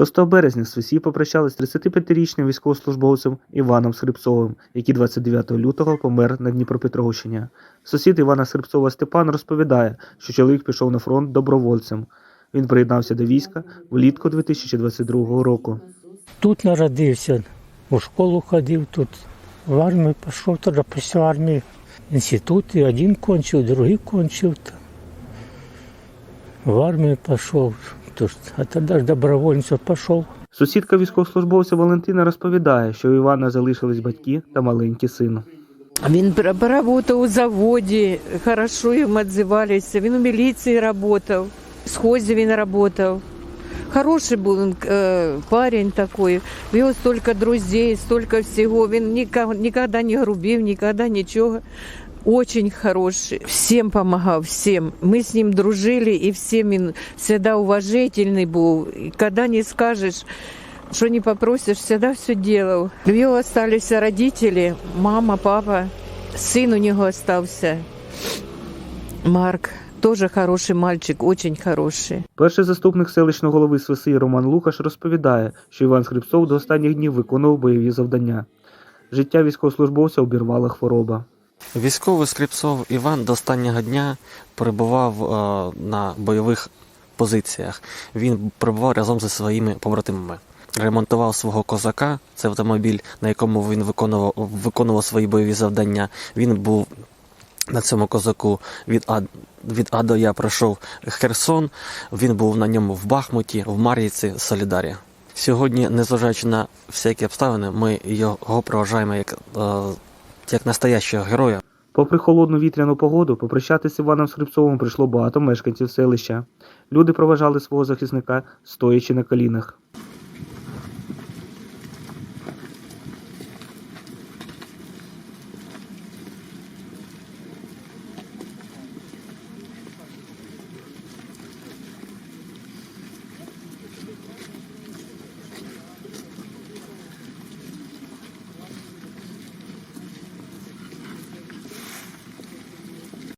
6 березня Свисі попрощались з 35-річним військовослужбовцем Іваном Схрипцовим, який 29 лютого помер на Дніпропетровщині. Сусід Івана Схрипцова Степан розповідає, що чоловік пішов на фронт добровольцем. Він приєднався до війська влітку 2022 року. Тут народився, у школу ходив, тут в армію пішов, тоді після армії інститути, один кончив, другий кончив. В армію пішов, тож, а тоді ж добровольцем пішов. Сусідка військовослужбовця Валентина розповідає, що у Івана залишились батьки та маленький син. Він пр- поработав у заводі, хорошо їм відзивалися. Він у міліції працював, в схозі він працював. Хороший був він, е, парень такой. У нього стільки друзей, стільки всього. Він ніколи не грубив, ніколи нічого. Очень хороший. Всім допомагав, всім. Ми з ним дружили, і всім він завжди уважительний був. І коли не скажеш, что не попросишь, всегда все делал. У него остались родители, мама, папа, сын у него остался, Марк. Тоже хороший мальчик, очень хороший. Перший заступник селищного голови Свиси Роман Лукаш розповідає, що Іван Скрипцов до останніх днів виконував бойові завдання. Життя військовослужбовця обірвала хвороба. Військовий Скрипцов Іван до останнього дня перебував е, на бойових позиціях. Він перебував разом зі своїми побратимами. Ремонтував свого козака, це автомобіль, на якому він виконував, виконував свої бойові завдання. Він був на цьому козаку від А, від а до Я пройшов Херсон. Він був на ньому в Бахмуті, в Мар'їці, Солідарі. Сьогодні, незважаючи на всякі обставини, ми його проважаємо як, е, як настоящого героя. Попри холодну вітряну погоду, попрощатися Іваном Скрипцовим прийшло багато мешканців селища. Люди проважали свого захисника, стоячи на колінах.